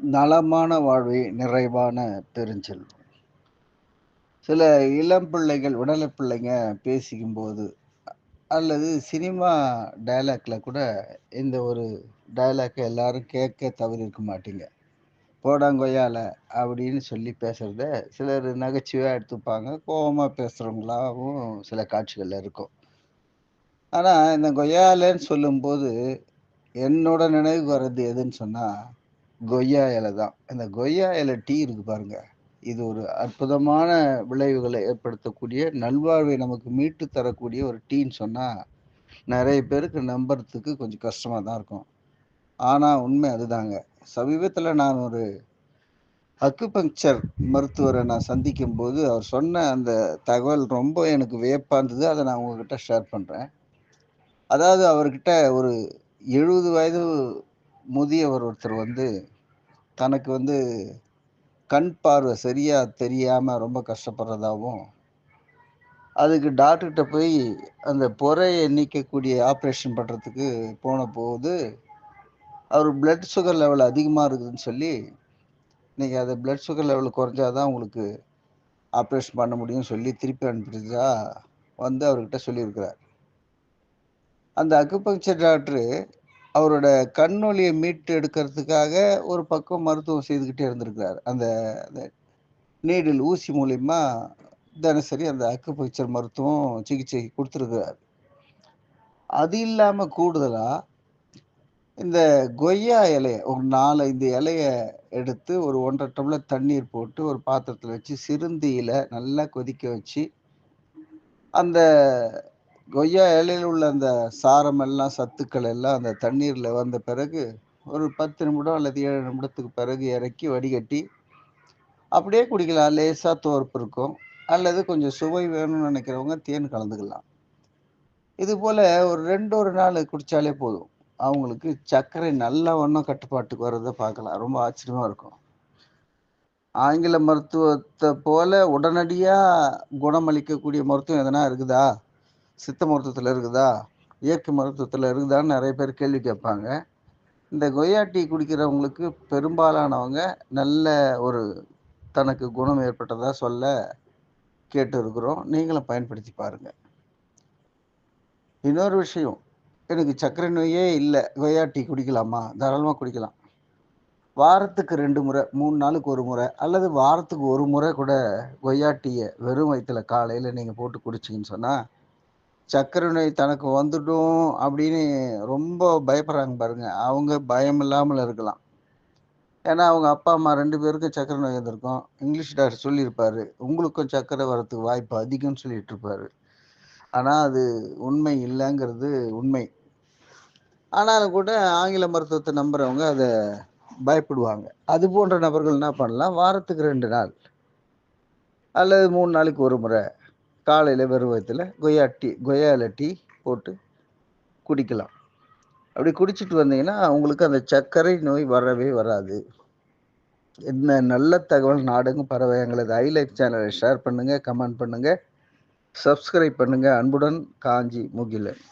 நலமான வாழ்வே நிறைவான பெருஞ்செல்வம் சில இளம் பிள்ளைகள் உடலை பிள்ளைங்க பேசிக்கும்போது அல்லது சினிமா டைலாக்ல கூட இந்த ஒரு டைலாக்கை எல்லாரும் கேட்க தவறிருக்க மாட்டீங்க. போடாங்கொய்யால அப்படின்னு சொல்லி பேசுறத சிலர் நகைச்சுவையாக எடுத்துப்பாங்க கோபமாக பேசுகிறவங்களாகவும் சில காட்சிகளில் இருக்கும். ஆனால் இந்த கொய்யாலன்னு சொல்லும்போது என்னோட நினைவுக்கு வர்றது எதுன்னு சொன்னால் கொய்யா இலை தான். இந்த கொய்யா இலை டீ இருக்கு பாருங்க. இது ஒரு அற்புதமான விளைவுகளை ஏற்படுத்தக்கூடிய நல்வாழ்வை நமக்கு மீட்டு தரக்கூடிய ஒரு டீன்னு சொன்னால் நிறைய பேருக்கு நம்புறதுக்கு கொஞ்சம் கஷ்டமாக தான் இருக்கும். ஆனால் உண்மை அதுதாங்க. சமீபத்தில் நான் ஒரு அக்குபங்க்சர் மருத்துவரை நான் சந்திக்கும் போது அவர் சொன்ன அந்த தகவல் ரொம்ப எனக்கு வியப்பாக இருந்தது அதை நான் உங்ககிட்ட ஷேர் பண்ணுறேன் அதாவது அவர்கிட்ட ஒரு எழுபது வயது முதியவர் ஒருத்தர் வந்து தனக்கு வந்து கண் பார்வை சரியாக தெரியாமல் ரொம்ப கஷ்டப்படுறதாகவும் அதுக்கு டாக்டர்கிட்ட போய் அந்த பொறையை நீக்கக்கூடிய ஆப்ரேஷன் பண்ணுறதுக்கு போன போது அவர் பிளட் சுகர் லெவல் அதிகமாக இருக்குதுன்னு சொல்லி நீங்கள் அதை பிளட் சுகர் லெவல் குறைஞ்சாதான் உங்களுக்கு ஆப்ரேஷன் பண்ண முடியும்னு சொல்லி திருப்பி அனுப்பிடுச்சா வந்து அவர்கிட்ட சொல்லியிருக்கிறார். அந்த அக்குபங்க்சர் டாக்டரு அவரோட கண்ணொலியை மீட்டு எடுக்கிறதுக்காக ஒரு பக்கம் மருத்துவம் செய்துக்கிட்டே இருந்திருக்கிறார். அந்த நீடில் ஊசி மூலியமா தினசரி அந்த அக்குபங்க்சர் மருத்துவம் சிகிச்சை கொடுத்துருக்கிறார். அது இல்லாமல் கூடுதலாக இந்த கொய்யா இலைய ஒரு நாலு ஐந்து இலைய எடுத்து ஒரு ஒன்றரை டம்ளர் தண்ணீர் போட்டு ஒரு பாத்திரத்தில் வச்சு சிறுந்தியில் நல்லா கொதிக்க வச்சு அந்த கொய்யா இலையில் உள்ள அந்த சாரம் எல்லாம் சத்துக்கள் எல்லாம் அந்த தண்ணீரில் வந்த பிறகு ஒரு பத்து நிமிடம் அல்லது ஏழு நிமிடத்துக்கு பிறகு இறக்கி வடிகட்டி அப்படியே குடிக்கலாம். லேசாக தோற்பு இருக்கும். அல்லது கொஞ்சம் சுவை வேணும்னு நினைக்கிறவங்க தேன் கலந்துக்கலாம். இது போல் ஒரு ரெண்டு ஒரு நாள் குடித்தாலே போதும். அவங்களுக்கு சர்க்கரை நல்ல ஒன்றும் கட்டுப்பாட்டுக்கு வர்றதை பார்க்கலாம். ரொம்ப ஆச்சரியமாக இருக்கும். ஆங்கில மருத்துவத்தை போல உடனடியாக குணமளிக்கக்கூடிய மருத்துவம் எதனா இருக்குதா? சித்த மருத்துவத்தில் இருக்குதா? இயற்கை மருத்துவத்தில் இருக்குதான்னு நிறைய பேர் கேள்வி கேட்பாங்க. இந்த கொய்யா டீ குடிக்கிறவங்களுக்கு பெரும்பாலானவங்க நல்ல ஒரு தனக்கு குணம் ஏற்பட்டதாக சொல்ல கேட்டு இருக்கிறோம் நீங்களும் பயன்படுத்தி பாருங்கள் இன்னொரு விஷயம் எனக்கு சர்க்கரை நோயே இல்லை. கொய்யா டீ குடிக்கலாமா? தாராளமாக குடிக்கலாம். வாரத்துக்கு ரெண்டு முறை மூணு நாளுக்கு ஒரு முறை அல்லது வாரத்துக்கு ஒரு முறை கூட கொய்யா டீயை வெறும் வயிற்றில் காலையில் நீங்கள் போட்டு குடிச்சிங்கன்னு சொன்னால் சர்க்கரை நோய் தனக்கு வந்துடும் அப்படின்னு ரொம்ப பயப்படுறாங்க பாருங்க. அவங்க பயம் இல்லாமல் இருக்கலாம். ஏன்னா அவங்க அப்பா அம்மா ரெண்டு பேருக்கும் சர்க்கரை நோய் வந்திருக்கும். இங்கிலீஷ் டாக்டர் சொல்லியிருப்பாரு. உங்களுக்கும் சர்க்கரை வரத்துக்கு வாய்ப்பு அதிகம்னு சொல்லிட்டு இருப்பாரு. ஆனால் அது உண்மை இல்லைங்கிறது உண்மை. ஆனாலும் கூட ஆங்கில மருத்துவத்தை நம்புறவங்க அதை பயப்படுவாங்க. அது போன்ற நபர்கள் என்ன பண்ணலாம்? வாரத்துக்கு ரெண்டு நாள் அல்லது மூணு நாளைக்கு ஒரு முறை காலையில் வெறும் வயத்தில் கொய்யா டீ கொய்யாவில் டீ போட்டு குடிக்கலாம். அப்படி குடிச்சிட்டு வந்தீங்கன்னா உங்களுக்கு அந்த சர்க்கரை நோய் வரவே வராது. என்ன நல்ல தகவல் நாடுங்க பறவை எங்களது ஹைலைட் சேனலை ஷேர் பண்ணுங்கள் கமெண்ட் பண்ணுங்கள் சப்ஸ்கிரைப் பண்ணுங்கள் அன்புடன் காஞ்சி முகிலன்.